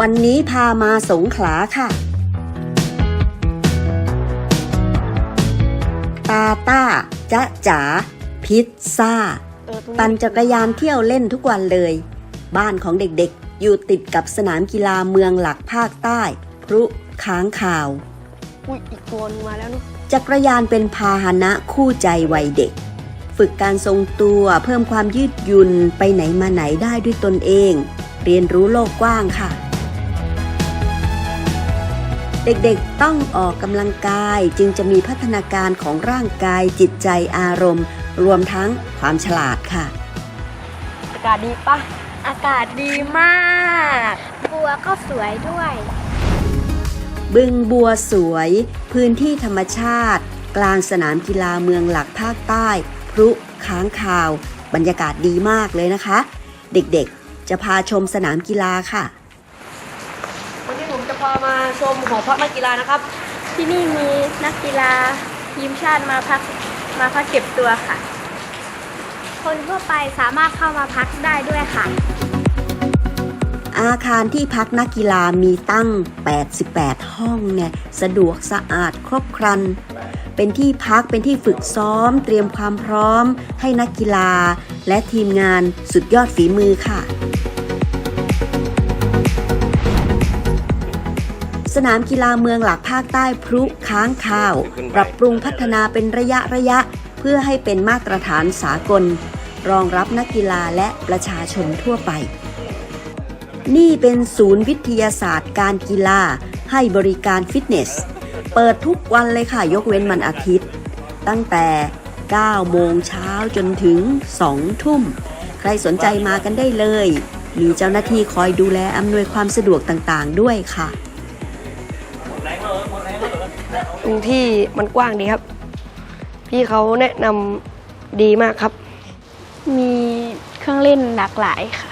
วันนี้พามาสงขลาค่ะ ตาต้าจ๊ะจ๋าพิซซ่า ปั่นจักรยานเที่ยวเล่นทุกวันเลย บ้านของเด็กๆ อยู่ติดกับสนามกีฬาเมืองหลักภาคใต้ พรุค้างข่าวอุ้ยอีกตัวนึงมาแล้วนี่จักรยานเป็นพาหนะคู่ใจวัยเด็ก ฝึกการทรงตัวเพิ่มความยืดหยุ่นไปไหนมาไหนได้ด้วยตนเอง เรียนรู้โลกกว้างค่ะ เด็กๆต้องออกกำลังกายจึงจะมีพัฒนาการของร่างกายจิตใจอารมณ์ รวมทั้งความฉลาดค่ะ อากาศดีปะอากาศดีมากบัวก็สวยด้วย บึงบัวสวย พื้นที่ธรรมชาติ กลางสนามกีฬาเมืองหลักภาคใต้ พรุค้างคาว บรรยากาศดีมากเลยนะคะ เด็กๆ จะพาชมสนามกีฬาค่ะวันนี้ผม จะพามาชมหอพักนักกีฬานะครับ ที่นี่มีนักกีฬาทีมชาติมาพักมาพักเก็บตัวค่ะ คนทั่วไปสามารถเข้ามาพักได้ด้วยค่ะ อาคารที่พักนักกีฬามีตั้ง 88 ห้องเนี่ยสะดวกสะอาดครบครัน เป็นที่พักเป็นที่ฝึกซ้อม เตรียมความพร้อม ให้นักกีฬา และทีมงานสุดยอดฝีมือค่ะ สนามกีฬาเมืองหลักภาคใต้พรุค้างคาว ปรับปรุงพัฒนาเป็นระยะระยะ เพื่อให้เป็นมาตรฐานสากล รองรับนักกีฬาและประชาชนทั่วไป นี่เป็นศูนย์วิทยาศาสตร์การกีฬา ให้บริการฟิตเนส เปิดทุกวันเลยค่ะ ยกเว้นวันอาทิตย์ ตั้งแต่ 9 โมงเช้าจนถึง 2 ทุ่ม ใครสนใจมากันได้เลยมีเจ้าหน้าที่คอยดูแลอำนวยความสะดวกต่างๆ ด้วยค่ะ ตรงที่มันกว้างดีครับ พี่เขาแนะนำดีมากครับ มีเครื่องเล่นหลากหลายค่ะ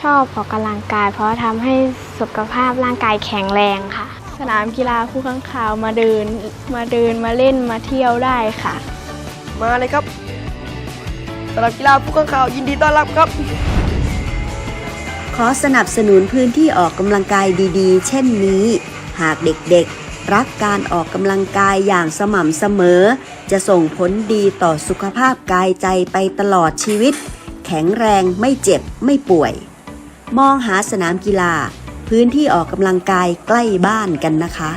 ชอบออกกำลังกายเพราะทำให้สุขภาพร่างกายแข็งแรงค่ะ สนามกีฬาผู้ข้างข่าวมาเดินมาเดินมาเล่นมาเที่ยวได้ค่ะ มาเลยครับสำหรับกีฬาผู้ข้างข่าวยินดีต้อนรับครับ ขอสนับสนุนพื้นที่ออกกำลังกายดีๆ เช่นนี้ หากเด็กๆ รักการออกกำลังกายอย่างสม่ำเสมอ จะส่งผลดีต่อสุขภาพกายใจไปตลอดชีวิต แข็งแรงไม่เจ็บไม่ป่วย มองหาสนามกีฬา พื้นที่ออกกำลังกายใกล้บ้านกันนะคะ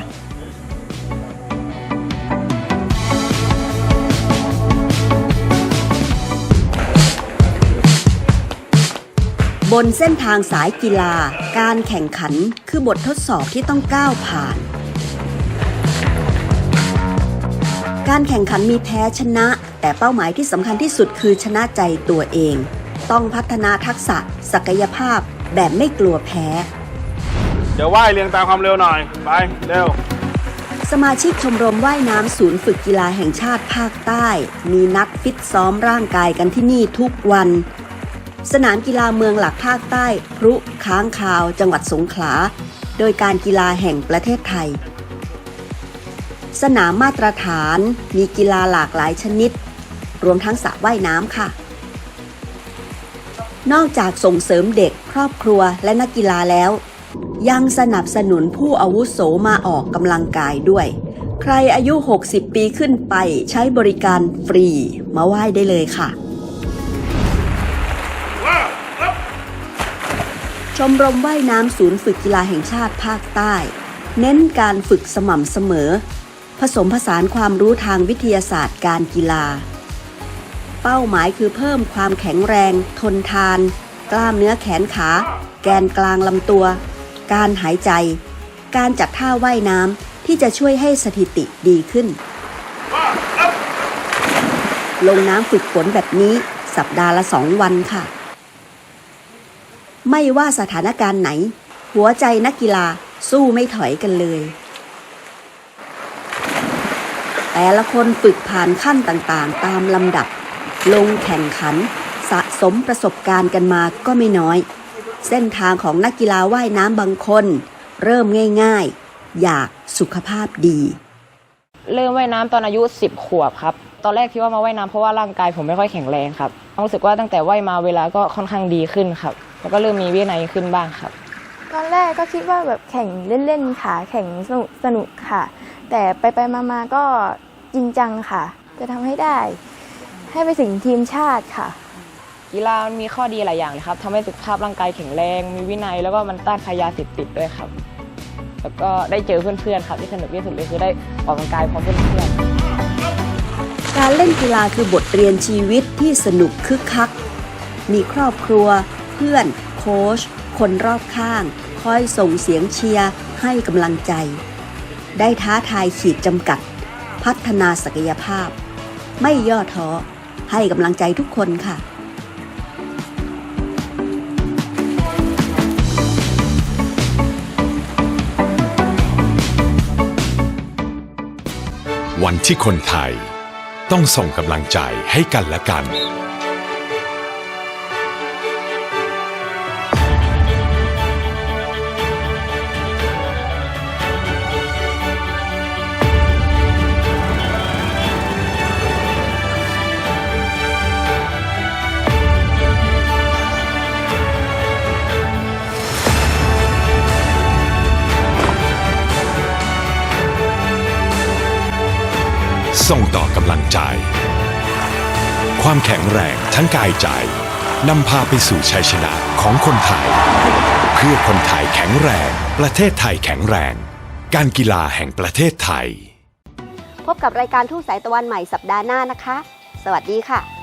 บนเส้นทางสายกีฬา การแข่งขันคือบททดสอบที่ต้องก้าวผ่าน การแข่งขันมีแพ้ชนะ แต่เป้าหมายที่สำคัญที่สุดคือชนะใจตัวเอง ต้องพัฒนาทักษะ ศักยภาพ แบบไม่กลัวแพ้ เดี๋ยวว่ายเรียงตามความเร็วหน่อย ไป เร็ว สมาชิกชมรมว่ายน้ำศูนย์ฝึกกีฬาแห่งชาติภาคใต้ มีนัดฟิตซ้อมร่างกายกันที่นี่ทุกวัน สนามกีฬาเมืองหลักภาคใต้พรุค้างคาว จังหวัดสงขลา โดยการกีฬาแห่งประเทศไทย สนามมาตรฐาน มีกีฬาหลากหลายชนิด รวมทั้งสระว่ายน้ำค่ะ นอกจากส่งเสริมเด็กครอบครัวและนักกีฬาแล้ว ยังสนับสนุนผู้อาวุโสมาออกกำลังกายด้วย ใครอายุ 60 ปีขึ้นไปใช้บริการฟรีมาไหว้ได้เลยค่ะชมรมว่ายน้ำศูนย์ฝึกกีฬาแห่งชาติภาคใต้ เน้นการฝึกสม่ำเสมอ ผสมผสานความรู้ทางวิทยาศาสตร์การกีฬา เป้าหมายคือเพิ่มความแข็งแรง ทนทาน กล้ามเนื้อแขนขา แกนกลางลำตัว การหายใจ การจัดท่าว่ายน้ำที่จะช่วยให้สถิติดีขึ้น ลงน้ำฝึกฝนแบบนี้สัปดาห์ละสองวันค่ะ ไม่ว่าสถานการณ์ไหน หัวใจนักกีฬาสู้ไม่ถอยกันเลย แต่ละคนฝึกผ่านขั้นต่างๆ ตามลำดับ ลงแข่งขัน สะสมประสบการณ์กันมาก็ไม่น้อย เส้นทางของนักกีฬาว่ายน้ำบางคน เริ่มง่าย ๆ อยากสุขภาพดี เริ่มว่ายน้ำตอนอายุ 10 ขวบครับ ตอนแรกคิดว่ามาว่ายน้ำเพราะว่าร่างกายผมไม่ค่อยแข็งแรงครับรู้สึกว่าตั้งแต่ว่ายมาเวลาก็ค่อนข้างดีขึ้นครับ แล้วก็เริ่มมีวินัยขึ้นบ้างครับก็อนแรกก็คิดว่าแบบแข่งเล่นๆค่ะ แข่งสนุกสนุกค่ะ แต่ไปไปๆมาๆก็ จริงจังค่ะ จะทำให้ได้ ให้ไปถึงทีมชาติค่ะ กีฬามันมีข้อดีหลายอย่างเลยครับทำให้สุขภาพร่างกายแข็งแรง มีวินัยแล้วก็มันต้านพยาเสพติดด้วยครับ แล้วก็ได้เจอเพื่อนๆครับที่สนุกที่สุดเลยคือได้ออกกำลังกายพร้อมเพื่อนๆการเล่นกีฬาคือบทเรียนชีวิตที่สนุกคึกคัก มีครอบครัว เพื่อน โค้ชคนรอบข้าง คอยส่งเสียงเชียร์ให้กำลังใจ ได้ท้าทายขีดจำกัด พัฒนาศักยภาพ ไม่ย่อท้อ ให้กำลังใจทุกคนค่ะวันที่คนไทยต้องส่งกำลังใจให้กันและกัน ส่งต่อกำลังใจ ความแข็งแรงทั้งกายใจนำพาไปสู่ชัยชนะของคนไทย เพื่อคนไทยแข็งแรง ประเทศไทยแข็งแรง การกีฬาแห่งประเทศไทย พบกับรายการทุ่งสายตะวันใหม่สัปดาห์หน้านะคะ สวัสดีค่ะ